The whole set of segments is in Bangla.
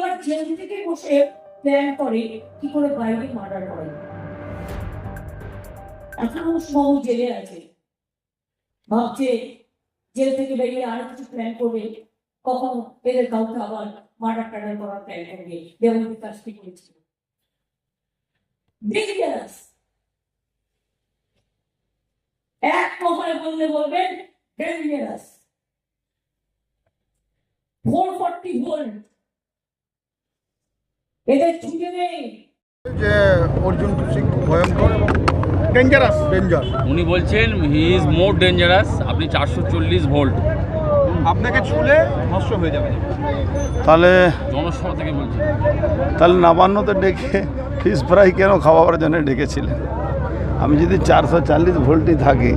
এবার জেল থেকে বসে প্ল্যান করে কি করে বাইরে মার্ডার করে এখনও সব জেলে আছে। ভাবছে জেল থেকে বেরিয়ে আরও কিছু প্ল্যান করবে। কখন এদের কাউকে আবার মার্ডার টার্ডার করার প্ল্যান করবে। যেমন কাজটি করেছিল ডেঞ্জারাস এক কথায় বললে বলবেন ডেঞ্জারাস ফোর ফর্টি ভোল্ট এদের ছুটে নেই। যে অর্জুন সিং ভয়ঙ্কর ডেঞ্জারাস ডেঞ্জার উনি বলছেন হি ইজ মোর ডেঞ্জারাস আপনি চারশো চল্লিশ ভোল্ট আপনাকে ছুলে ভস্ম হয়ে যাবে। তাহলে জনসভা থেকে বলছেন তাহলে নবান্নতে ডেকে ফিশ ফ্রাই কেন খাওয়াবার জন্য ডেকেছিলেন? আমি যদি চারশো চাল্লিশ ভোল্টই থাকি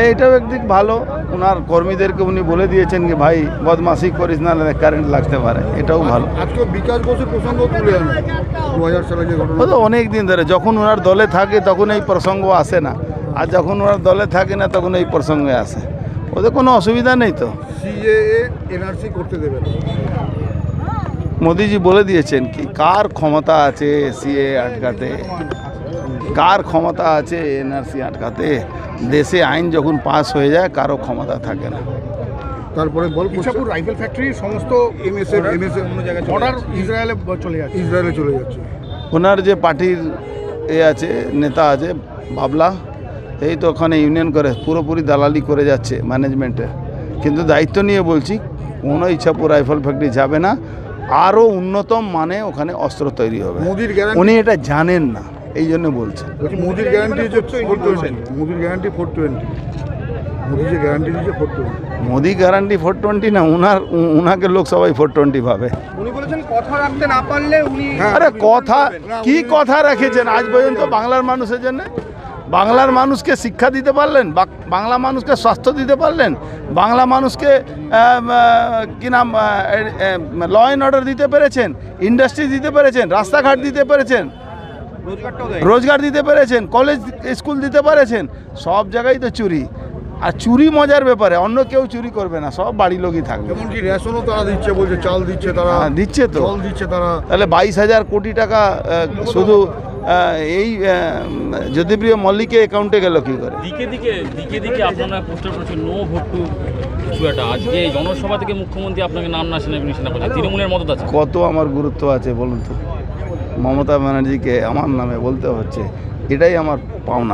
এইটাও একদিক ভালো। ওনার কর্মীদেরকে উনি বলে দিয়েছেন যে ভাই বদমাসি করিস না কারেন্ট লাগতে পারে। এটাও ভালো। আজকে বিকাশ প্রসঙ্গ তুলে আনো। অনেক দিন ধরে যখন ওনার দলে থাকে তখন এই প্রসঙ্গ আসে না। আর যখন ওনার দলে থাকে না তখন এই প্রসঙ্গে আসে। ওদের কোনো অসুবিধা নেই তো। এনআরসি করতে দেবে মোদিজি বলে দিয়েছেন কি কার ক্ষমতা আছে সিএ আটকাতে? কার ক্ষমতা আছে এনআরসি আটকাতে? দেশে আইন যখন পাস হয়ে যায় কারও ক্ষমতা থাকে না। তারপরে বল ইচ্ছাপুর রাইফেল ফ্যাক্টরির সমস্ত এমএসএফ এমএসএফ অন্য জায়গায় অর্ডার ইসরায়েলে চলে যাচ্ছে। ইসরায়েলে চলে যাচ্ছে। ওনার যে পার্টির এ আছে নেতা আছে বাবলা এই তো ওখানে ইউনিয়ন করে পুরোপুরি দালালি করে যাচ্ছে ম্যানেজমেন্টে কিন্তু দায়িত্ব নিয়ে বলছি কোনো ইচ্ছাপুর রাইফেল ফ্যাক্টরি যাবে না। আরও উন্নতম মানে ওখানে অস্ত্র তৈরি হবে। মোদির উনি এটা জানেন না। এই জন্য বলছে। মোদির গ্যারান্টি যে ফোর টোয়েন্টি মোদির গ্যারান্টি ফোর টোয়েন্টি মোদি যে গ্যারান্টি দিয়েছে four twenty Modi guarantee four twenty না উনার উনাকে লোক সবাই ফোর টোয়েন্টি ভাবে। উনি বলেছেন কথা রাখতে না পারলে উনি হ্যাঁ। আরে কথা কি কথা রেখেছেন? আজ পর্যন্ত বাংলার মানুষের জন্য? বাংলার মানুষকে শিক্ষা দিতে পারলেন? বাক- বাংলা মানুষকে স্বাস্থ্য দিতে পারলেন? বাংলা মানুষকে কি নাম ল অ্যান্ড অর্ডার দিতে পেরেছেন? ইন্ডাস্ট্রি দিতে পেরেছেন? রাস্তাঘাট দিতে পেরেছেন? রোজগার দিতে পেরেছেন কলেজ স্কুল দিতে পেরেছেন সব জায়গায় তো চুরি। আর চুরি মজার ব্যাপারে অন্য কেউ চুরি করবে না সব বাড়ি লোকই থাকবে। এমনকি রেশনও তারা দিচ্ছে বলছে চাল দিচ্ছে তারা হ্যাঁ, দিচ্ছে তো। দিচ্ছে তারা। তাহলে বাইশ হাজার কোটি টাকা শুধু এই জ্যোতিপ্রিয় মল্লিকের অ্যাকাউন্টে গেল কি করে? দিকে দিকে দিকে দিকে আপনারা পোস্টার করছেন নো ভোট টু কিছু একটা। আজকে এই জনসভা থেকে মুখ্যমন্ত্রী আপনাকে নাম না শুনে নিশানা করছে তৃণমূলের মতো আছে। কত আমার গুরুত্ব আছে বলুন তো? মমতা ব্যানার্জিকে আমার নামে বলতে হচ্ছে এটাই আমার পাওনা।